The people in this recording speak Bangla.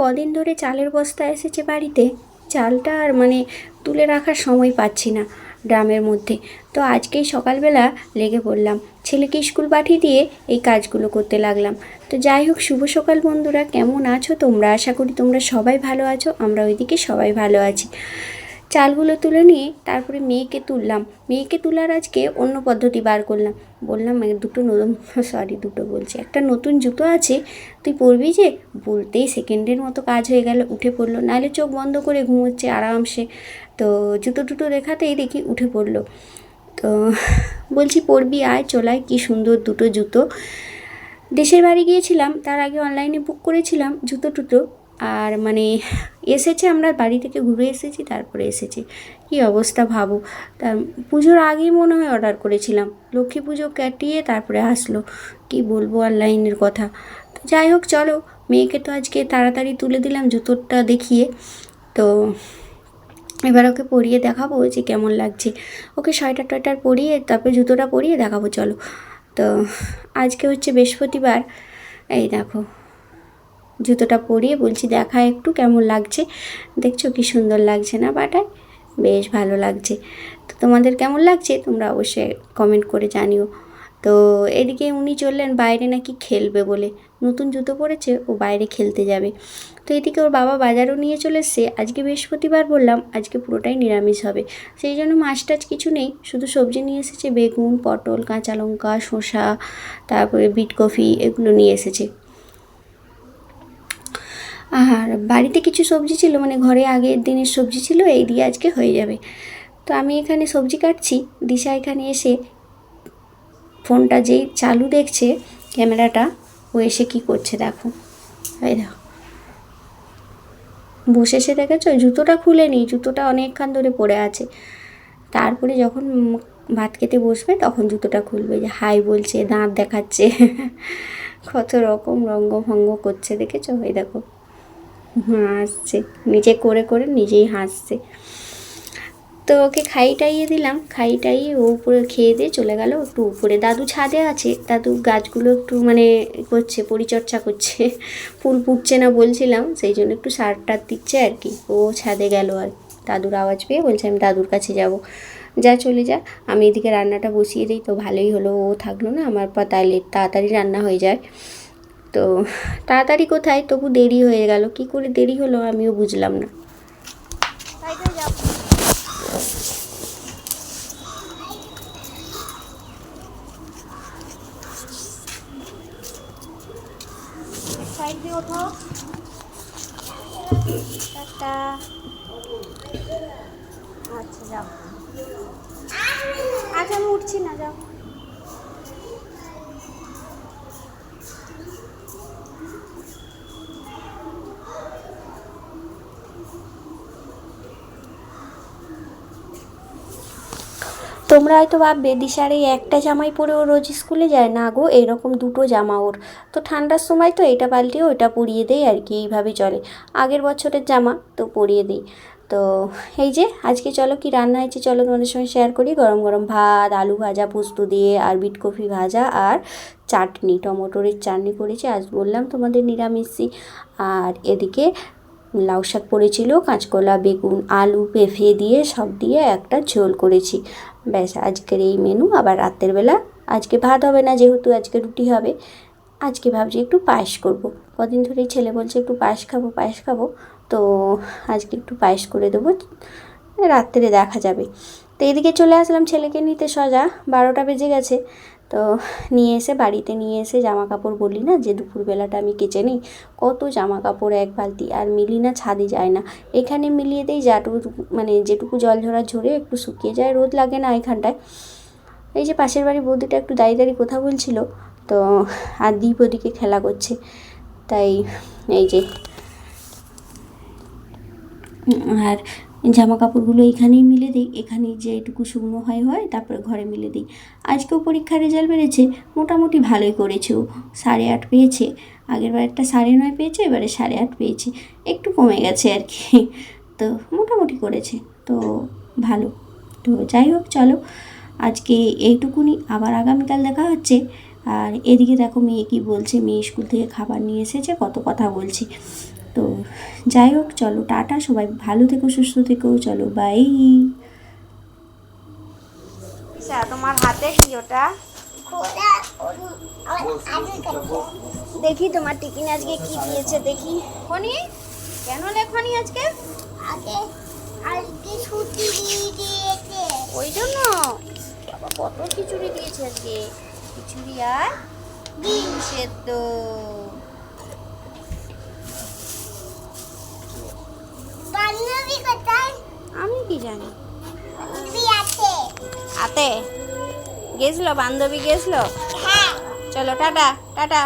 কদিন ধরে চালের বস্তা এসেছে বাড়িতে। চালটা আর মানে তুলে রাখার সময় পাচ্ছি না ড্রামের মধ্যে। তো আজকেই সকালবেলা লেগে পড়লাম। ছেলেকে স্কুল পাঠিয়ে দিয়ে এই কাজগুলো করতে লাগলাম। তো যাই হোক, শুভ সকাল বন্ধুরা। কেমন আছো তোমরা? আশা করি তোমরা সবাই ভালো আছো। আমরা ওইদিকে সবাই ভালো আছি। চালগুলো তুলে নিয়ে তারপরে মেয়েকে তুললাম। মেয়েকে তোলার আজকে অন্য পদ্ধতি বার করলাম। বললাম দুটো নতুন সরি দুটো বলছি। একটা নতুন জুতো আছে, তুই পরবি যে? বলতেই সেকেন্ডের মতো কাজ হয়ে গেল, উঠে পড়ল। নাহলে চোখ বন্ধ করে ঘুমোচ্ছে আরামসে। তো জুতো টুটো দেখাতেই দেখি উঠে পড়ল। তো বলছি, পরবি, আয় চলায় কি সুন্দর দুটো জুতো। দেশের বাড়ি গিয়েছিলাম, তার আগে অনলাইনে বুক করেছিলাম জুতো টুতো। আর মানে এসেছে, আমরা বাড়ি থেকে ঘুরে এসেছি, তারপরে এসেছে। কি অবস্থা ভাবো? তার পুজোর আগেই মনে হয় অর্ডার করেছিলাম। লক্ষ্মী পুজো কাটিয়ে তারপরে আসলো। কি বলব অনলাইনের কথা। তো যাই হোক, চলো। মেয়েকে তো আজকে তাড়াতাড়ি তুলে দিলাম জুতোটা দেখিয়ে। তো এবার ওকে পরিয়ে দেখাবো যে কেমন লাগছে। ওকে সোয়েটার টয়টার পরিয়ে, তারপরে জুতোটা পরিয়ে দেখাবো, চলো। তো আজকে হচ্ছে বৃহস্পতিবার। এই দেখো। জুতোটা পরিয়ে বলছি, দেখা একটু কেমন লাগছে? দেখছ কি সুন্দর লাগছে না বাটায় বেশ ভালো লাগছে। তো তোমাদের কেমন লাগছে? তোমরা অবশ্যই কমেন্ট করে জানিও। তো এদিকে উনি চললেন বাইরে নাকি খেলবে বলে। নতুন জুতো পরেছে, ও বাইরে খেলতে যাবে। তো এদিকে ওর বাবা বাজারও নিয়ে চলে এসছে। আজকে বৃহস্পতিবার বললাম, আজকে পুরোটাই নিরামিষ হবে। সেই জন্য মাছ টাছ কিছু নেই, শুধু সবজি নিয়ে এসেছে, বেগুন, পটল, কাঁচা লঙ্কা, শসা, তারপরে বিট কফি এগুলো নিয়ে এসেছে। আর বাড়িতে কিছু সবজি ছিল মানে ঘরে আগের দিনের সবজি ছিল, এই দিয়ে আজকে হয়ে যাবে। তো আমি এখানে সবজি কাটছি, দিশা এখানে এসে ফোনটা যেই চালু দেখছে ক্যামেরাটা, ও এসে কি করছে দেখো। এই দেখো। বসে এসে দেখেছ? জুতোটা খুলে নি, জুতোটা অনেকক্ষণ ধরে পড়ে আছে। তারপরে যখন ভাত খেতে বসবে, তখন জুতোটা খুলবে। যে, হাই বলছে, দাঁত দেখাচ্ছে। কত রকম রঙ্গ ভঙ্গ করছে, দেখেছ? এই দেখো। হাসছে। নিজে করে করে নিজেই হাসছে। তো ওকে খাই টাইয়ে দিলাম। খাই টাইয়ে ও উপরে খেয়ে দিয়ে চলে গেল একটু উপরে। দাদু ছাদে আছে। দাদু গাছগুলো একটু মানে করছে, পরিচর্যা করছে। ফুল ফুটছে না বলছিলাম, সেই জন্য একটু সার টার দিচ্ছে আর কি। ও ছাদে গেল আর দাদুর আওয়াজ পেয়ে বলছে, আমি দাদুর কাছে যাব। যা চলে যা। আমি এদিকে রান্নাটা বসিয়ে দিই। তো ভালোই হলো। ও থাকল না। আমার তাড়াতাড়ি রান্না হয়ে যায়। তো তাড়াতাড়ি কোথায়? তবু দেরি হয়ে গেল। কি করে দেরি হলো আমিও বুঝলাম না। আচ্ছা আচ্ছা আমি উঠছি না, যাও। তোমরা হয়তো ভাববে, দিশার এই একটা জামাই পরে ও রোজ স্কুলে যায়। না গো, এরকম দুটো জামা ওর। তো ঠান্ডার সময় তো এটা পাল্টিয়ে ওটা পরিয়ে দেয় আর কি, এইভাবে চলে। আগের বছরের জামা তো পরিয়ে দিই। তো এই যে, আজকে চলো কি রান্না হয়েছে চলো তোমাদের সঙ্গে শেয়ার করি। গরম গরম ভাত, আলু ভাজা, পোস্ত দিয়ে, আর বিট কফি ভাজা, আর চাটনি। টমেটোরের চাটনি করেছি, আজ বললাম তোমাদের নিরামিষই। আর এদিকে লাউ শাক পড়েছিল, কাঁচকলা, বেগুন, আলু পেঁপে দিয়ে সব দিয়ে একটা ঝোল করেছি। ব্যাস, আজকের এই মেনু আবার রাতের বেলা, আজকে ভাত হবে না যেহেতু আজকে রুটি হবে। আজকে ভাবছি একটু পায়েস করব। কদিন ধরেই ছেলে বলছে একটু পায়েস খাব পায়েস খাব। তো আজকে একটু পায়েস করে দেবো। রাত্রে দেখা যাবে। তো এদিকে চলে আসলাম ছেলেকে নিতে সজা, বারোটা বেজে গেছে। তো নিয়ে এসে বাড়িতে নিয়ে এসে জামা কাপড় বলি না যে দুপুরবেলাটা আমি কেচে নিই কত জামা কাপড় এক বালতি। আর মিলি না ছাদে যায় না। এখানে মিলিয়ে দেই যাটুকু মানে যেটুকু জল ঝরা ঝরে একটু শুকিয়ে যায়, রোদ লাগে না এখানটায়। এই যে পাশের বাড়ি বৌদিটা একটু দাঁড়িয়ে দাঁড়িয়ে কথা বলছিল, তো আর দ্বীপ ওদিকে খেলা করছে। তাই এই যে, আর জামা কাপড়গুলো এখানেই মিলে দিই, এখানেই যেটুকু শুকনো হয় হয়, তারপরে ঘরে মিলে দিই। আজকেও পরীক্ষার রেজাল্ট বেড়েছে, মোটামুটি ভালোই করেছে ও সাড়ে আট পেয়েছে। আগের বারটা সাড়ে নয় পেয়েছে, এবারে সাড়ে আট পেয়েছে, একটু কমে গেছে আর কি। তো মোটামুটি করেছে, তো ভালো। তো যাই হোক, চলো, আজকে এইটুকুনি, আবার আগামীকাল দেখা হচ্ছে। আর এদিকে দেখো মেয়ে কি বলছে, মেয়ে স্কুল থেকে খাবার নিয়ে এসেছে, কত কথা বলছি। তো যাই হোক চলো টাটা সবাই ভালো থেকো সুস্থ থেকো চলো বাই তোমার হাতে কি ওটা। দেখি তোমার টিফিন আজকে কি দিয়েছে দেখি। খনি? কেন লেখনি আজকে? আগে আজকে ছুটি দিয়ে দিয়েছে। ওই জন্য? বাবা কত খিচুড়ি দিয়েছে আজকে? খিচুড়ি আর ডিম সেদ্ধ। বান্ধবী কোথায়? আমি কি জানি? আতে গেছিল বান্ধবী গেছলো হ্যাঁ। চলো টাটা। টাটা।